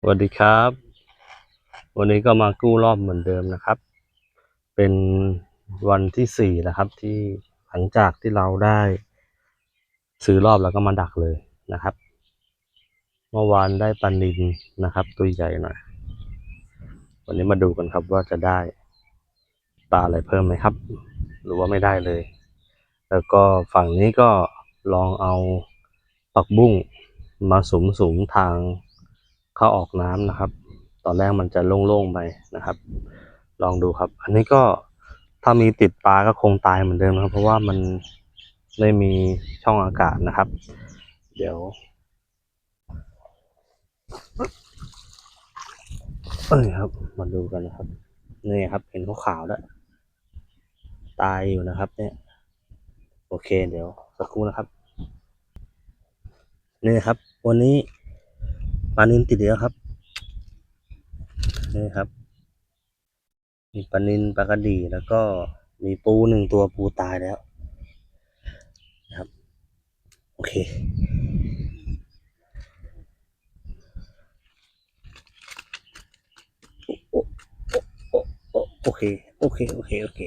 สวัสดีครับ วันนี้ก็มากู้รอบเหมือนเดิมนะครับ เป็นวันที่สี่นะครับ ที่หลังจากที่เราได้ ซื้อรอบแล้วก็มาดักเลยนะครับ เมื่อวานได้ปลานินนะครับ ตัวใหญ่หน่อยวันนี้มาดูกันครับว่าจะได้ปลาอะไรเพิ่มไหมครับ หรือว่าไม่ได้เลย แล้วก็ฝั่งนี้ก็ลองเอาปักบุ้งมาสุมสุมทาง เข้าออกน้ำนะครับ ตอนแรกมันจะโล่งๆไปนะครับ ลองดูครับ อันนี้ก็ถ้ามีติดปลาก็คงตายเหมือนเดิมนะครับ เพราะว่ามันไม่มีช่องอากาศนะครับ เดี๋ยวเอ้ยครับ มาดูกันนะครับนี่ครับ เห็นขาวแล้ว ตายอยู่นะครับ เนี่ย โอเค เดี๋ยวสักครู่นะครับนี่ครับ วันนี้ ปลานินติดแล้วครับ นี่ครับ มีปลานินปลากระดีแล้วก็มีปูหนึ่งตัวปูตายแล้วนะครับ โอเคโอโอโอโอเค โอเค โอเค โอเค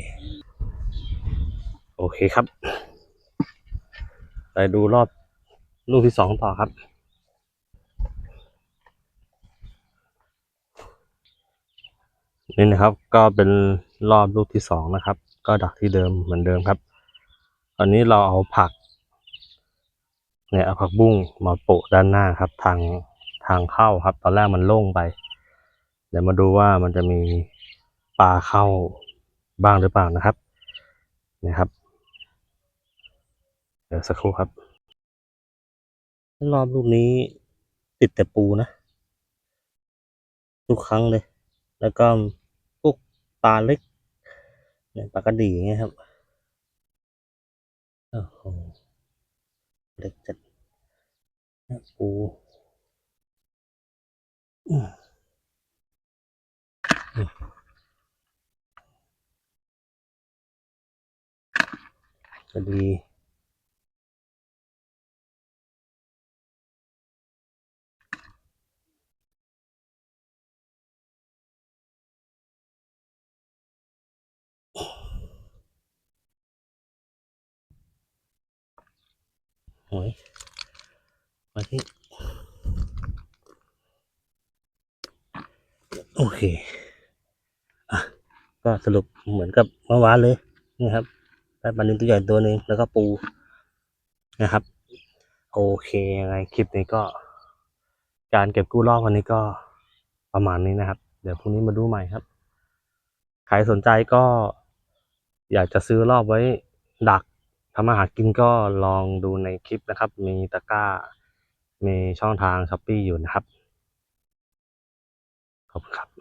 โอเคครับ ไปดูรอบลูกที่สองต่อครับ นี่นะครับก็เป็นรอบลูกที่สองนะครับ ก็ดักที่เดิมเหมือนเดิมครับ ตอนนี้เราเอาผักเนี่ยเอาผักบุ้งมาโปะด้านหน้าครับ ทางทางเข้าครับ ตอนแรกมันโล่งไป เดี๋ยวมาดูว่ามันจะมีปลาเข้าบ้างหรือเปล่านะครับนะครับ เดี๋ยวสักครู่ครับ รอบลูกนี้ติดแต่ปูนะ ทุกครั้งเลย แล้วก็ ปลาเล็กปลากระดี่เงี้ยครับโอ้โหเล็กจัดปูกระดี หอยมาที่โอเค อะ ก็สรุปเหมือนกับเมื่อวานเลยนี่ครับได้ปลานินตัวใหญ่ตัวหนึ่งแล้วก็ปูนะครับ โอเคยังไงคลิปนี้ก็ การเก็บกู้รอบวันนี้ก็ประมาณนี้นะครับ เดี๋ยวพรุ่งนี้มาดูใหม่ครับ ใครสนใจก็อยากจะซื้อรอบไว้ดัก ทำอาหารกินก็ลองดูในคลิปนะครับ มีตะกร้า มีช่องทางช้อปปี้อยู่นะครับ ขอบคุณครับ